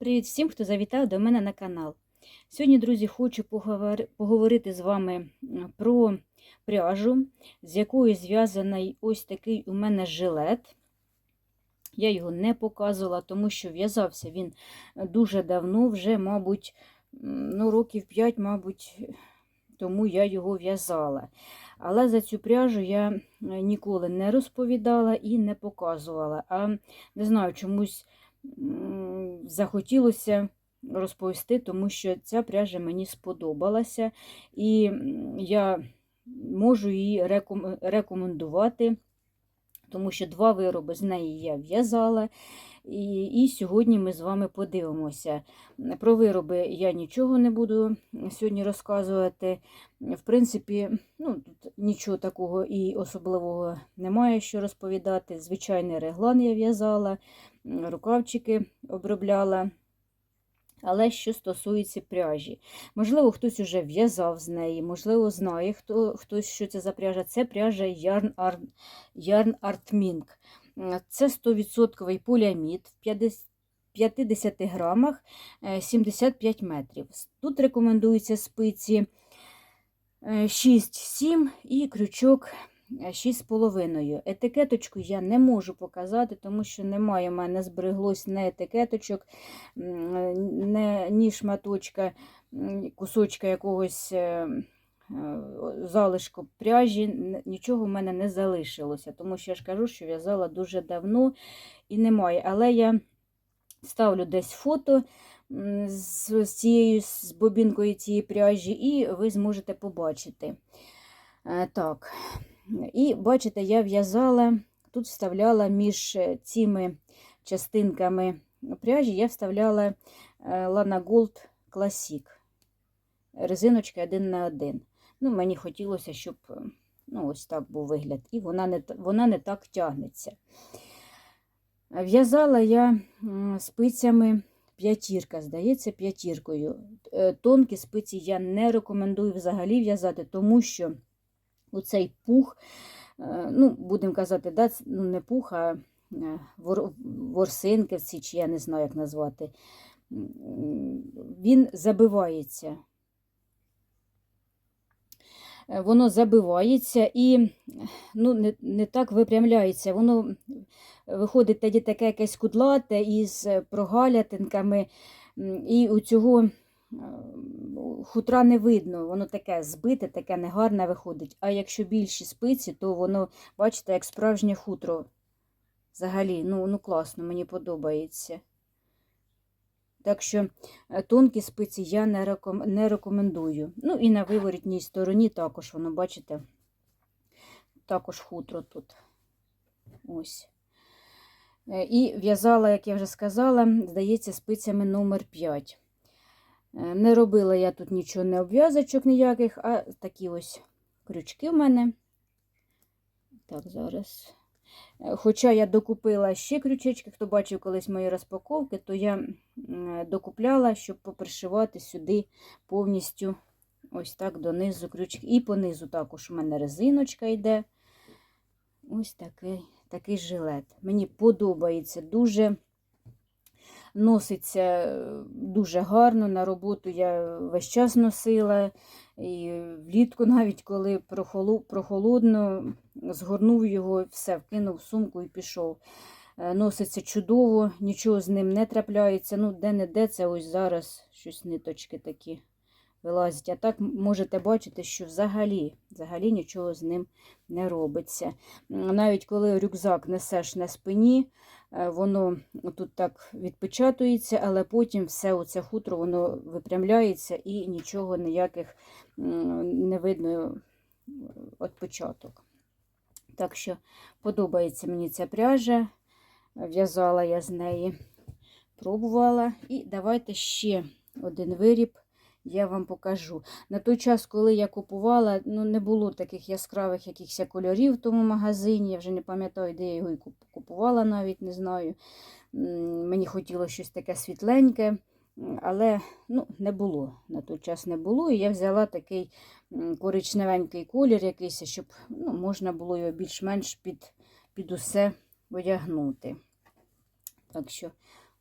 Привіт всім, хто завітав до мене на канал. Сьогодні, друзі, хочу поговорити з вами про пряжу, з якою зв'язаний ось такий у мене жилет. Я його не показувала, тому що в'язався він дуже давно, вже, мабуть, ну, років 5, мабуть, тому я його в'язала. Але за цю пряжу я е, ніколи не розповідала і не показувала. А не знаю, чомусь захотілося розповісти, тому що ця пряжа мені сподобалася, і я можу її реком- рекомендувати, тому що два вироби з неї я в'язала. І, і сьогодні ми з вами подивимося. Про вироби я нічого не буду сьогодні розказувати. В принципі, ну, тут нічого такого і особливого немає що розповідати. Звичайний реглан я в'язала, рукавчики обробляла. Але що стосується пряжі, можливо, хтось уже в'язав з неї, можливо, знає хто, хтось, що це за пряжа. Це пряжа Yarn, Art, Yarn Art. Це 100% поліамід в 50 50 грамах е, 75 метрів. Тут рекомендуються спиці 6-7 і крючок е, 6,5. Етикеточку я не можу показати, тому що немає в мене збереглось не етикеточок, не, ні шматочка, кусочка якогось е, е, залишку пряжі, нічого в мене не залишилося, тому що я ж кажу, що в'язала дуже давно і немає. Але я ставлю десь фото з, з цією з бобінкою цієї пряжі, і ви зможете побачити. Е, Так. І бачите, я в'язала, тут вставляла між е, цими частинками пряжі, я вставляла е, Lana Gold Classic. Резиночка один на один. Ну, мені хотілося, щоб е, ну, ось так був вигляд. І вона не, вона не так тягнеться. В'язала я спицями п'ятірка, здається, п'ятіркою. Тонкі спиці я не рекомендую взагалі в'язати, тому що оцей пух, е, ну, будемо казати, да, ну, не пух, а е, вор, ворсинки, чи я не знаю, як назвати, він забивається. Е, Воно забивається і ну, не, не так випрямляється. Воно виходить тоді таке якесь кудлате із прогалятинками, і у цього хутра не видно, воно таке збите, таке негарне виходить. А якщо більші спиці, то воно, бачите, як справжнє хутро. Взагалі, ну, ну класно, мені подобається. Так що е, тонкі спиці я не, реком... не рекомендую. Ну і на виворітній стороні також воно, бачите, також хутро тут. Ось. Е, І в'язала, як я вже сказала, здається, спицями номер 5. Е, Не робила я тут нічого, не обв'язочок ніяких, а такі ось крючки в мене. Так, зараз. Е, Хоча я докупила ще крючечки, хто бачив колись мої розпаковки, то я докупляла, щоб попришивати сюди повністю ось так донизу крючки. І понизу також у мене резиночка йде. Ось такий, такий жилет. Мені подобається дуже. Носиться е, дуже гарно. На роботу я весь час носила. І влітку, навіть коли прохолодно, згорнув його, все, вкинув в сумку і пішов. Е, Носиться чудово, нічого з ним не трапляється. Ну, де-не-де це ось зараз щось ниточки такі вилазять. А так можете бачити, що взагалі, взагалі нічого з ним не робиться. Навіть коли рюкзак несеш на спині, воно тут так відпечатується, але потім все оце хутро воно випрямляється і нічого ніяких не видно відпечаток. Так що подобається мені ця пряжа. В'язала я з неї, пробувала. І давайте ще один виріб я вам покажу. На той час, коли я купувала, ну не було таких яскравих якихось кольорів в тому магазині. Я вже не пам'ятаю, де я його і купувала, навіть не знаю. Мені хотілося щось таке світленьке, але ну, не було. На той час не було. І я взяла такий коричневенький колір, якийсь, щоб ну, можна було його більш-менш під, під усе одягнути. Так що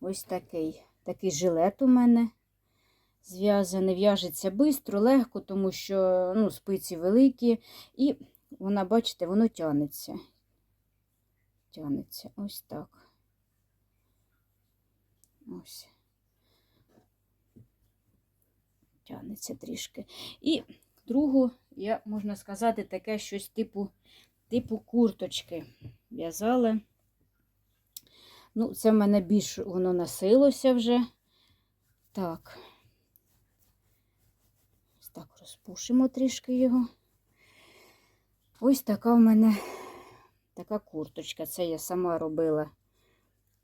ось такий такий жилет у мене зв'язаний. В'яжеться швидко, легко, тому що ну, спиці великі. І вона, бачите, воно тянеться. Тянеться ось так. Ось. Тянеться трішки. І другу, я, можна сказати, таке щось типу, типу курточки в'язала. Ну, це в мене більш воно носилося вже. Так. Так розпушимо трішки його. Ось така в мене така курточка. Це я сама робила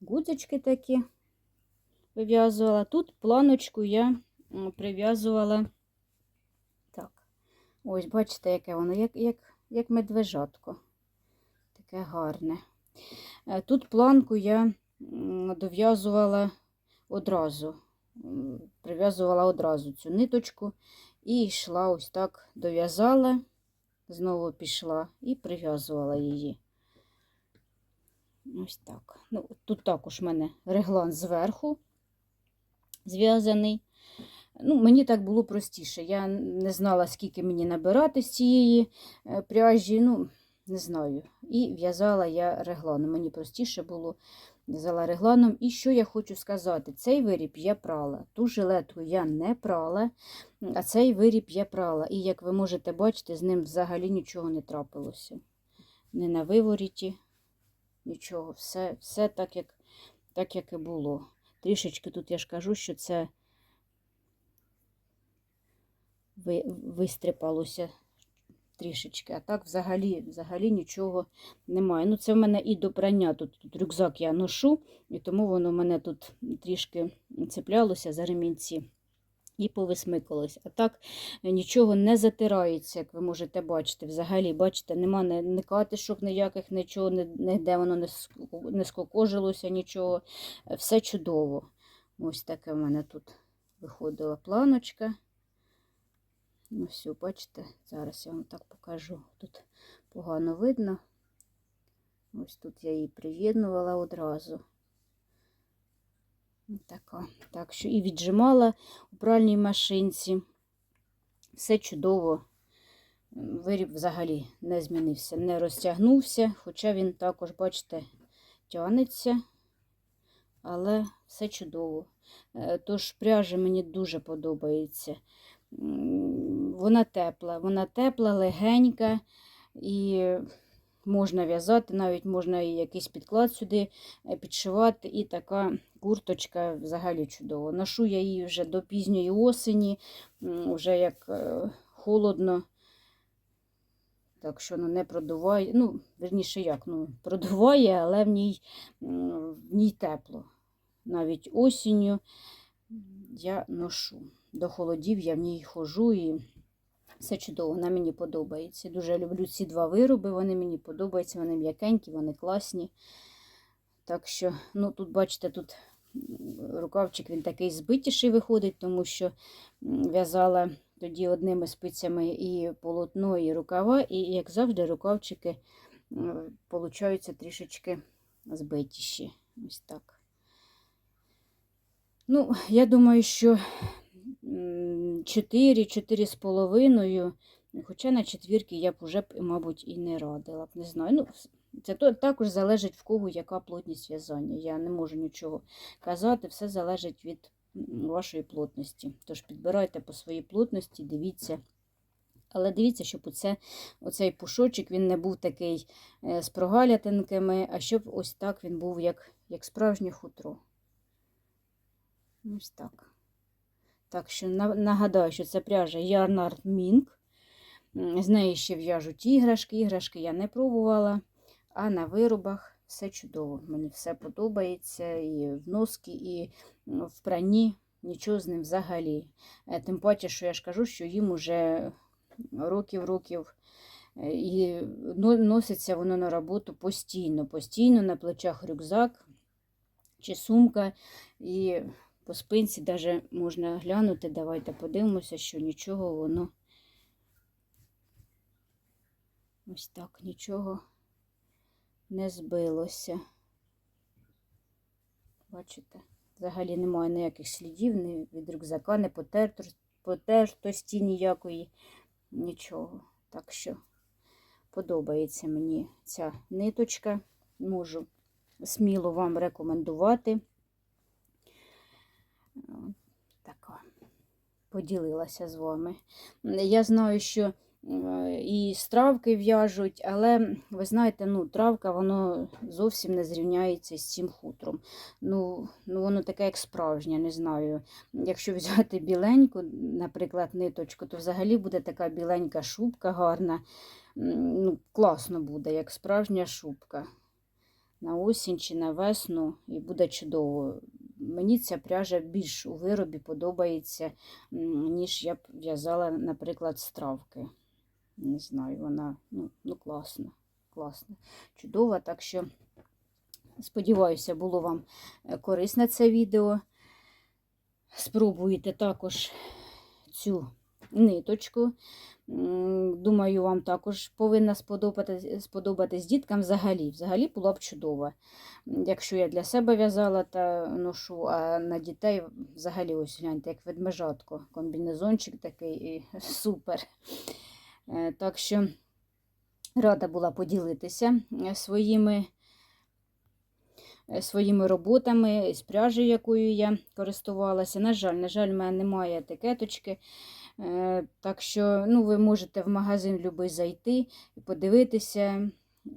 гудзички такі вив'язувала. Тут планочку я прив'язувала. Так, ось, бачите, яке воно, як, як, як медвежатко. Таке гарне. Е, Тут планку я дов'язувала одразу. Прив'язувала одразу цю ниточку і йшла ось так, дов'язала, знову пішла і прив'язувала її. Ось так. Ну, тут також в мене реглан зверху зв'язаний. Ну, мені так було простіше. Я не знала, скільки мені набирати з цієї е, пряжі. Ну, не знаю. І в'язала я регланом. Мені простіше було в'язала регланом. І що я хочу сказати? Цей виріб я прала. Ту жилетку я не прала, а цей виріб я прала. І як ви можете бачити, з ним взагалі нічого не трапилося. Не на виворіті, нічого. Все, все так, як, так, як і було. Трішечки тут я ж кажу, що це ви- вистріпалося трішечки, а так взагалі, взагалі нічого немає. Ну, це в мене і до прання. Тут, тут рюкзак я ношу, і тому воно в мене тут трішки цеплялося за ремінці і повисмикалось. А так е, нічого не затирається, як ви можете бачити. Взагалі, бачите, нема ні, ні катишок ніяких, нічого, ніде воно не, не скокожилося, нічого. Е, Все чудово. Ось таке в мене тут виходила планочка. Ось, о, бачите, зараз я вам так покажу. Тут погано видно. Ось тут я її приєднувала одразу. Така. Так що і віджимала у пральній машинці. Все чудово. Виріб взагалі не змінився, не розтягнувся, хоча він також, бачите, тягнеться, але все чудово. Е, Тож пряжа мені дуже подобається. Вона тепла, вона тепла, легенька і можна в'язати, навіть можна і якийсь підклад сюди е, підшивати. І така курточка взагалі чудова. Ношу я її вже до пізньої осені, вже як е, холодно. Так що ну, не продуває. Ну, верніше як, ну, продуває, але в ній, в ній тепло. Навіть осінню я ношу. До холодів я в ній ходжу і все чудово, вона мені подобається. Дуже люблю ці два вироби, вони мені подобаються, вони м'якенькі, вони класні. Так що, ну тут, бачите, тут рукавчик він такий збитіший виходить, тому що в'язала тоді одними спицями і полотно, і рукава, і, як завжди, рукавчики получаються трішечки збитіші. Ось так. Ну, я думаю, що 4, 4 з половиною, хоча на четвірки я б уже, мабуть, і не радила не знаю. Ну, це також залежить в кого яка плотність в'язання. Я не можу нічого казати, все залежить від вашої плотності. Тож підбирайте по своїй плотності, дивіться. Але дивіться, щоб оце, оцей пушочок він не був такий е, з прогалятинками, а щоб ось так він був, як, як справжнє хутро. Ось так. Так що нагадаю, що це пряжа Yarnard Mink. М, З неї ще в'яжуть іграшки. Іграшки я не пробувала, а на виробах все чудово. Мені все подобається і в носки, і в пранні. Нічого з ним взагалі. Е, Тим паче, що я ж кажу, що їм уже років-років. е, І носиться воно на роботу постійно. Постійно на плечах рюкзак чи сумка. І по спинці даже можна глянути. Давайте подивимося, що нічого воно. Ось так, нічого не збилося. Бачите, Взагалі немає ніяких слідів, ні від рюкзака, не потертості, ніякої, нічого. Так що подобається мені ця ниточка. Можу сміло вам рекомендувати. От Така поділилася з вами. Я знаю, що е, і з травки в'яжуть, але ви знаєте, ну, травка воно зовсім не зрівняється з цим хутром. Ну, ну, воно таке, як справжнє, не знаю. Якщо взяти біленьку, наприклад, ниточку, то взагалі буде така біленька шубка гарна. Ну, класно буде, як справжня шубка. На осінь чи на весну, і буде чудово. Мені ця пряжа більш у виробі подобається, ніж я б в'язала, наприклад, стравки. Не знаю, вона ну, ну класна, класна, чудова. Так що сподіваюся, було вам е, корисне це відео. Спробуйте також цю ниточку. Думаю, вам також повинна сподобати, сподобатись діткам взагалі. Взагалі була б чудова. Якщо я для себе в'язала та ношу, а на дітей взагалі ось гляньте, як ведмежатко. Комбінезончик такий і супер. Е, Так що рада була поділитися е, своїми, е, своїми роботами з пряжею, якою я користувалася. На жаль, на жаль, в мене немає етикеточки. Е, Так що ну, ви можете в магазин любий зайти і подивитися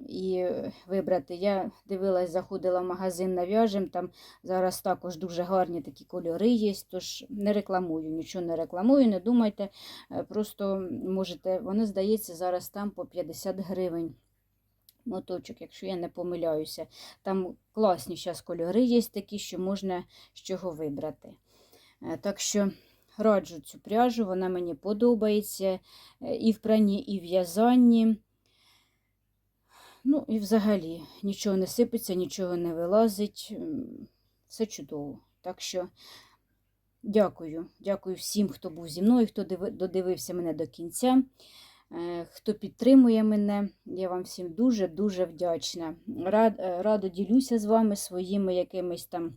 і вибрати. Я дивилась, заходила в магазин нав'яжем, там зараз також дуже гарні такі кольори є, тож не рекламую, нічого не рекламую, не думайте. Е, Просто можете, вони, здається, зараз там по 50 гривень. Моточок, якщо я не помиляюся. Там класні зараз кольори є такі, що можна з чого вибрати. Е, Так що раджу цю пряжу, вона мені подобається е, і в пранні, і в в'язанні. Ну і взагалі нічого не сипеться, нічого не вилазить. Все чудово. Так що дякую. Дякую всім, хто був зі мною, хто додивився мене до кінця, е, хто підтримує мене. Я вам всім дуже-дуже вдячна. Е, радо ділюся з вами своїми якимись там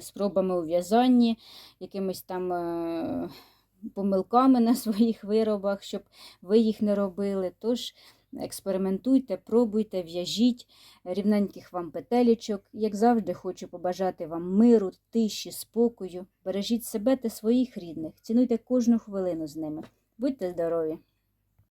спробами у в'язанні, якимись там е, помилками на своїх виробах, щоб ви їх не робили. Тож експериментуйте, пробуйте, в'яжіть рівненьких вам петелечок. Як завжди, хочу побажати вам миру, тиші, спокою. Бережіть себе та своїх рідних. Цінуйте кожну хвилину з ними. Будьте здорові!